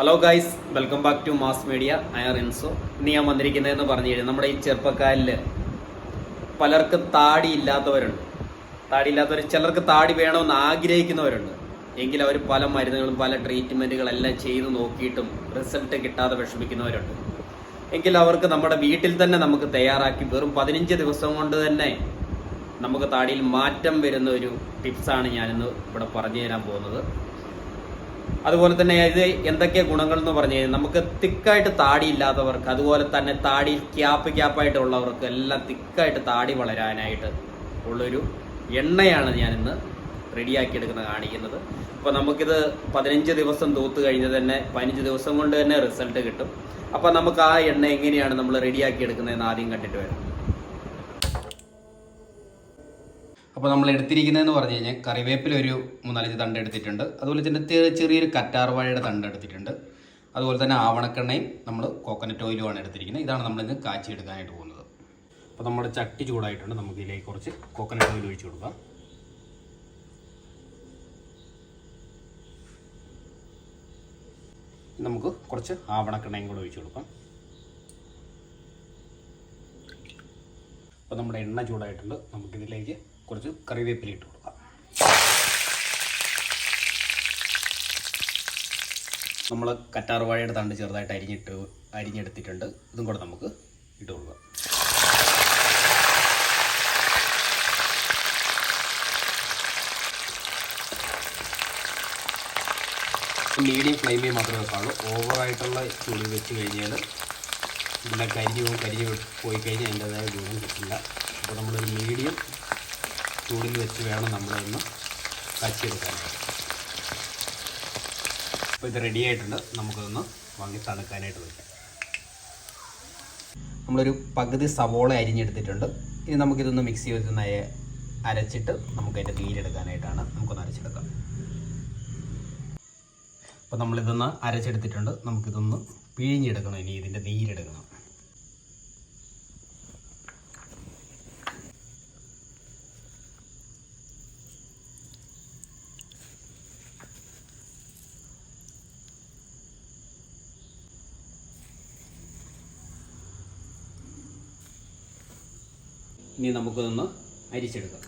Hello guys welcome back to mass media R ഇൻസോ ഇന്ന് ഞാൻ വന്നിരിക്കുന്നതെന്ന് പറഞ്ഞു കഴിഞ്ഞാൽ നമ്മുടെ ഈ ചെറുപ്പക്കാരിൽ പലർക്ക് താടി ഇല്ലാത്തവരുണ്ട്. താടി ഇല്ലാത്തവർ ചിലർക്ക് താടി വേണമെന്ന് ആഗ്രഹിക്കുന്നവരുണ്ട്. എങ്കിൽ അവർ പല മരുന്നുകളും പല ട്രീറ്റ്മെന്റുകളെല്ലാം ചെയ്ത് നോക്കിയിട്ടും റിസൾട്ട് കിട്ടാതെ വിഷമിക്കുന്നവരുണ്ട്. എങ്കിൽ അവർക്ക് നമ്മുടെ വീട്ടിൽ തന്നെ നമുക്ക് തയ്യാറാക്കി വെറും പതിനഞ്ച് ദിവസം കൊണ്ട് തന്നെ നമുക്ക് താടിയിൽ മാറ്റം വരുന്ന ഒരു ടിപ്സാണ് ഞാനിന്ന് ഇവിടെ പറഞ്ഞു തരാൻ പോകുന്നത്. അതുപോലെ തന്നെ ഇത് എന്തൊക്കെ ഗുണങ്ങൾ എന്ന് പറഞ്ഞു കഴിഞ്ഞാൽ നമുക്ക് തിക്കായിട്ട് താടി ഇല്ലാത്തവർക്ക് അതുപോലെ തന്നെ താടി ക്യാപ്പ് ക്യാപ്പായിട്ടുള്ളവർക്ക് എല്ലാം തിക്കായിട്ട് താടി വളരാനായിട്ട് ഉള്ളൊരു എണ്ണയാണ് ഞാനിന്ന് റെഡിയാക്കി എടുക്കുന്നത് കാണിക്കുന്നത്. അപ്പോൾ നമുക്കിത് പതിനഞ്ച് ദിവസം തൂത്ത് കഴിഞ്ഞ് തന്നെ പതിനഞ്ച് ദിവസം കൊണ്ട് തന്നെ റിസൾട്ട് കിട്ടും. അപ്പോൾ നമുക്ക് ആ എണ്ണ എങ്ങനെയാണ് നമ്മൾ റെഡിയാക്കി എടുക്കുന്നതെന്ന് ആദ്യം കണ്ടിട്ട് വരാം. അപ്പോൾ നമ്മൾ എടുത്തിരിക്കുന്നതെന്ന് പറഞ്ഞു കഴിഞ്ഞാൽ കറിവേപ്പില ഒരു മൂന്നാലഞ്ച് തണ്ട് എടുത്തിട്ടുണ്ട്. അതുപോലെ തന്നെ ചെറിയ- ചെറിയൊരു കറ്റാർവാഴയുടെ തണ്ട് എടുത്തിട്ടുണ്ട്. അതുപോലെ തന്നെ ആവണക്കെണ്ണയും നമ്മൾ കോക്കനട്ട് ഓയിലുമാണ് എടുത്തിരിക്കുന്നത്. ഇതാണ് നമ്മളിന്ന് കാച്ചി എടുക്കാനായിട്ട് പോകുന്നത്. അപ്പോൾ നമ്മുടെ ചട്ടി ചൂടായിട്ടുണ്ട്. നമുക്ക് ഇതിലേക്ക് കുറച്ച് കോക്കനട്ട് ഓയിൽ ഒഴിച്ചു കൊടുക്കാം. നമുക്ക് കുറച്ച് ആവണക്കെണ്ണയും കൂടെ ഒഴിച്ചു കൊടുക്കാം. അപ്പോൾ നമ്മുടെ എണ്ണ ചൂടായിട്ടുണ്ട്. നമുക്കിതിലേക്ക് കുറച്ച് കറിവേപ്പില ഇട്ട് കൊടുക്കാം. നമ്മൾ കറ്റാർവാഴയുടെ തണ്ട് ചെറുതായിട്ട് അരിഞ്ഞിട്ട് അരിഞ്ഞെടുത്തിട്ടുണ്ട്. ഇതും കൂടെ നമുക്ക് ഇട്ട് കൊടുക്കാം. മീഡിയം ഫ്ലെയിമിൽ മാത്രമേ വെക്കാവുള്ളൂ. ഓവറായിട്ടുള്ള ചൂട് വെച്ച് കഴിഞ്ഞാൽ ഇതിന്റെ കരിഞ്ഞ് പോകും കരിഞ്ഞ് പോയി കഴിഞ്ഞാൽ അതിന്റെതായ ഗുണം കിട്ടില്ല. അപ്പോൾ നമ്മളൊരു മീഡിയം ചൂടിൽ വെച്ച് വേണം നമ്മളൊന്ന് കച്ചിയെടുക്കാനായിട്ട് അപ്പോൾ ഇത് റെഡി ആയിട്ടുണ്ട്. നമുക്കതൊന്ന് വാങ്ങി തണുക്കാനായിട്ട് വയ്ക്കാം നമ്മളൊരു പകുതി സവോള അരിഞ്ഞെടുത്തിട്ടുണ്ട്. ഇനി നമുക്കിതൊന്ന് മിക്സ് നയ അരച്ചിട്ട് നമുക്കതിന്റെ നീരെടുക്കാനായിട്ടാണ് നമുക്കൊന്ന് അരച്ചെടുക്കാം. അപ്പോൾ നമ്മളിതൊന്ന് അരച്ചെടുത്തിട്ടുണ്ട്. നമുക്കിതൊന്ന് പിഴിഞ്ഞെടുക്കണം. ഇനി ഇതിന്റെ നീരെടുക്കണം. ഇനി നമുക്കിതൊന്ന് അരിച്ചെടുക്കാം.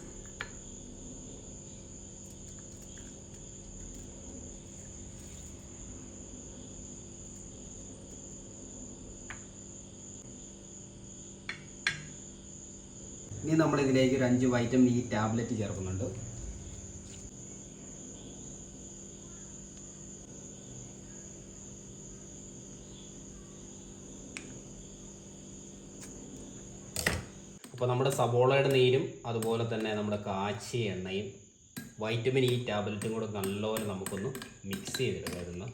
ഇനി നമ്മളിതിലേക്ക് ഒരു അഞ്ച് വൈറ്റമിൻ ഇ ടാബ്ലറ്റ് ചേർക്കുന്നുണ്ട്. അപ്പോൾ നമ്മുടെ സബോളയുടെ നീരും അതുപോലെ തന്നെ നമ്മുടെ കാച്ചി എണ്ണയും വൈറ്റമിൻ ഇ ടാബ്ലറ്റും കൂടെ നല്ലപോലെ നമുക്കൊന്ന് മിക്സ് ചെയ്തെടുക്കായിരുന്നു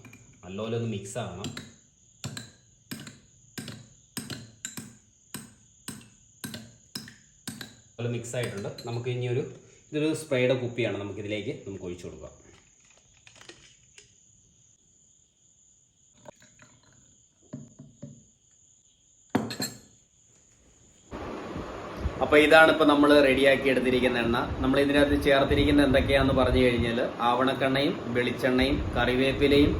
നല്ലപോലെ ഒന്ന് മിക്സ് ആകണം മിക്സ് ആയിട്ടുണ്ട്. നമുക്ക് ഇനി ഒരു ഇതൊരു സ്പ്രേയുടെ കുപ്പിയാണ് നമുക്കിതിലേക്ക് നമുക്ക് ഒഴിച്ചു കൊടുക്കാം. അപ്പോൾ ഇതാണ് ഇപ്പോൾ നമ്മൾ റെഡിയാക്കി എടുത്തിരിക്കുന്ന എണ്ണ. നമ്മൾ ഇതിനകത്ത് ചേർത്തിരിക്കുന്ന എന്തൊക്കെയാണെന്ന് പറഞ്ഞു കഴിഞ്ഞാൽ ആവണക്കെണ്ണയും വെളിച്ചെണ്ണയും കറിവേപ്പിലയും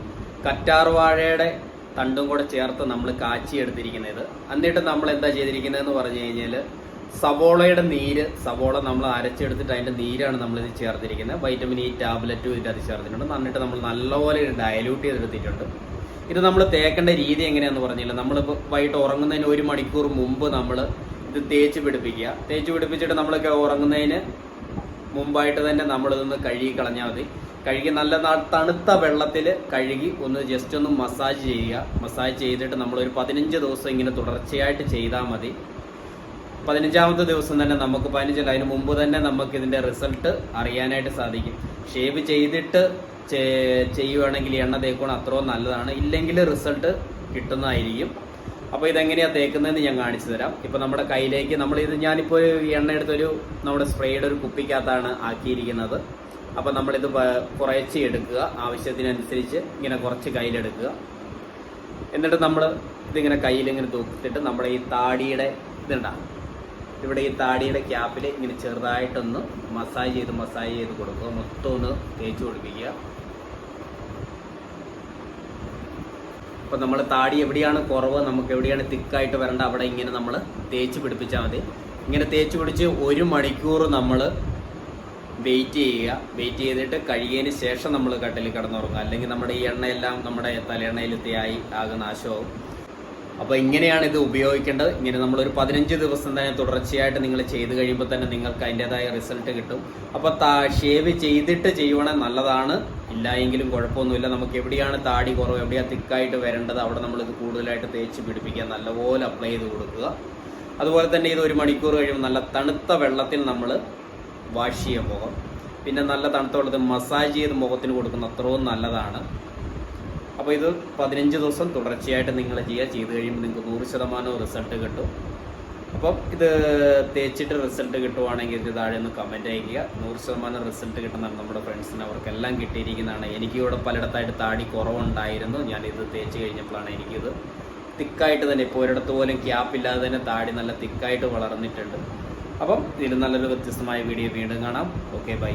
കറ്റാർവാഴയുടെ തണ്ടും കൂടെ ചേർത്ത് നമ്മൾ കാച്ചി എടുത്തിരിക്കുന്നത്. എന്നിട്ട് നമ്മൾ എന്താ ചെയ്തിരിക്കുന്നതെന്ന് പറഞ്ഞു കഴിഞ്ഞാൽ സവോളയുടെ നീര് സവോള നമ്മൾ അരച്ചെടുത്തിട്ട് അതിന്റെ നീരാണ് നമ്മൾ ഇത് ചേർത്തിരിക്കുന്നത്. വൈറ്റമിൻ ഇ ടാബ്ലറ്റും ഇതിന്റെ അത് ചേർത്തിട്ടുണ്ട്. എന്നിട്ട് നമ്മൾ നല്ലപോലെ ഡയലൂട്ട് ചെയ്തെടുത്തിട്ടുണ്ട്. ഇത് നമ്മൾ തേക്കേണ്ട രീതി എങ്ങനെയാണെന്ന് പറഞ്ഞില്ല നമ്മളിപ്പോൾ വൈകിട്ട് ഉറങ്ങുന്നതിന് ഒരു മണിക്കൂർ മുമ്പ് നമ്മൾ ഇത് തേച്ച് പിടിപ്പിക്കുക. തേച്ച് പിടിപ്പിച്ചിട്ട് നമ്മളൊക്കെ ഉറങ്ങുന്നതിന് മുമ്പായിട്ട് തന്നെ നമ്മളിതൊന്ന് കഴുകി കളഞ്ഞാൽ മതി. കഴുകി നല്ല തണുത്ത വെള്ളത്തിൽ കഴുകി ഒന്ന് ജസ്റ്റ് ഒന്ന് മസാജ് ചെയ്യുക. മസാജ് ചെയ്തിട്ട് നമ്മളൊരു പതിനഞ്ച് ദിവസം ഇങ്ങനെ തുടർച്ചയായിട്ട് ചെയ്താൽ മതി. പതിനഞ്ചാമത്തെ ദിവസം തന്നെ നമുക്ക് പതിനഞ്ചല്ല അതിന് മുമ്പ് തന്നെ നമുക്ക് ഇതിന്റെ റിസൾട്ട് അറിയാനായിട്ട് സാധിക്കും. ഷേവ് ചെയ്തിട്ട് ചെയ്യുവാണെങ്കിൽ എണ്ണ തേക്കണം അത്രയും നല്ലതാണ്. ഇല്ലെങ്കിൽ റിസൾട്ട് കിട്ടുന്നതായിരിക്കും. അപ്പോൾ ഇതെങ്ങനെയാണ് തേക്കുന്നതെന്ന് ഞാൻ കാണിച്ചു തരാം. ഇപ്പോൾ നമ്മുടെ കയ്യിലേക്ക് നമ്മൾ ഇത് ഞാനിപ്പോൾ ഒരു എണ്ണ എടുത്തൊരു നമ്മുടെ സ്പ്രേയുടെ ഒരു കുപ്പിക്കകത്താണ് ആക്കിയിരിക്കുന്നത്. അപ്പോൾ നമ്മളിത് കുറച്ച് എടുക്കുക. ആവശ്യത്തിനനുസരിച്ച് ഇങ്ങനെ കുറച്ച് കയ്യിലെടുക്കുക. എന്നിട്ട് നമ്മൾ ഇതിങ്ങനെ കയ്യിലിങ്ങനെ തൂക്കിട്ട് നമ്മുടെ ഈ താടിയുടെ ഇതുണ്ടാകും ഇവിടെ ഈ താടിയുടെ ക്യാപ്പിൽ ഇങ്ങനെ ചെറുതായിട്ടൊന്ന് മസാജ് ചെയ്ത് മസാജ് ചെയ്ത് കൊടുക്കുക. മൊത്തം ഒന്ന് തേച്ച് പിടിപ്പിക്കുക. അപ്പോൾ നമ്മൾ താടി എവിടെയാണ് കുറവ് നമുക്ക് എവിടെയാണ് തിക്കായിട്ട് വരേണ്ട അവിടെ ഇങ്ങനെ നമ്മൾ തേച്ച് പിടിപ്പിച്ചാൽ മതി. ഇങ്ങനെ തേച്ച് പിടിച്ച് ഒരു മണിക്കൂർ നമ്മൾ വെയിറ്റ് ചെയ്യുക. വെയിറ്റ് ചെയ്തിട്ട് കഴിയതിന് ശേഷം നമ്മൾ കട്ടിൽ കിടന്നുറങ്ങുക. അല്ലെങ്കിൽ നമ്മുടെ ഈ എണ്ണയെല്ലാം നമ്മുടെ തലയെണ്ണയിൽ തേയായി ആകെ നാശമാവും. അപ്പോൾ ഇങ്ങനെയാണ് ഇത് ഉപയോഗിക്കേണ്ടത്. ഇങ്ങനെ ഒരു പതിനഞ്ച് ദിവസം തന്നെ തുടർച്ചയായിട്ട് നിങ്ങൾ ചെയ്ത് കഴിയുമ്പോൾ തന്നെ നിങ്ങൾക്ക് അതിന്റെതായ റിസൾട്ട് കിട്ടും. അപ്പോൾ ഷേവ് ചെയ്തിട്ട് ചെയ്യണേ നല്ലതാണ്. ഇല്ല എങ്കിലും കുഴപ്പമൊന്നുമില്ല. നമുക്ക് എവിടെയാണ് താടി കുറവ് എവിടെയാണ് തിക്കായിട്ട് വരേണ്ടത് അവിടെ നമ്മൾ നമ്മളിത് കൂടുതലായിട്ട് തേച്ച് പിടിപ്പിക്കുക നല്ലപോലെ അപ്ലൈ ചെയ്ത് കൊടുക്കുക. അതുപോലെ തന്നെ ഇത് ഒരു മണിക്കൂർ കഴിയുമ്പോൾ നല്ല തണുത്ത വെള്ളത്തിൽ നമ്മൾ വാഷ് ചെയ്യുക മുഖം പിന്നെ നല്ല തണുത്ത വെള്ളത്തിൽ മസാജ് ചെയ്ത് മുഖത്തിന് കൊടുക്കുന്ന അത്രയും നല്ലതാണ്. അപ്പോൾ ഇത് പതിനഞ്ച് ദിവസം തുടർച്ചയായിട്ട് നിങ്ങൾ ചെയ്യുക ചെയ്ത് കഴിയുമ്പോൾ നിങ്ങൾക്ക് നൂറ് ശതമാനം റിസൾട്ട് കിട്ടും. അപ്പം ഇത് തേച്ചിട്ട് റിസൾട്ട് കിട്ടുവാണെങ്കിൽ ഇത് താഴെ ഒന്ന് കമന്റ് അയക്കുക നൂറ് ശതമാനം റിസൾട്ട് കിട്ടുന്നതാണ് നമ്മുടെ ഫ്രണ്ട്സിന് അവർക്കെല്ലാം കിട്ടിയിരിക്കുന്നതാണ്. എനിക്ക് ഇവിടെ പലയിടത്തായിട്ട് താടി കുറവുണ്ടായിരുന്നു. ഞാൻ ഇത് തേച്ച് കഴിഞ്ഞപ്പോഴാണ് എനിക്കിത് തിക്കായിട്ട് തന്നെ ഇപ്പോൾ ഒരിടത്ത് പോലും ക്യാപ്പ് ഇല്ലാതെ തന്നെ താടി നല്ല തിക്കായിട്ട് വളർന്നിട്ടുണ്ട്. അപ്പം ഇതിൽ നല്ലൊരു വ്യത്യസ്തമായ വീഡിയോ വീണ്ടും കാണാം. Okay bye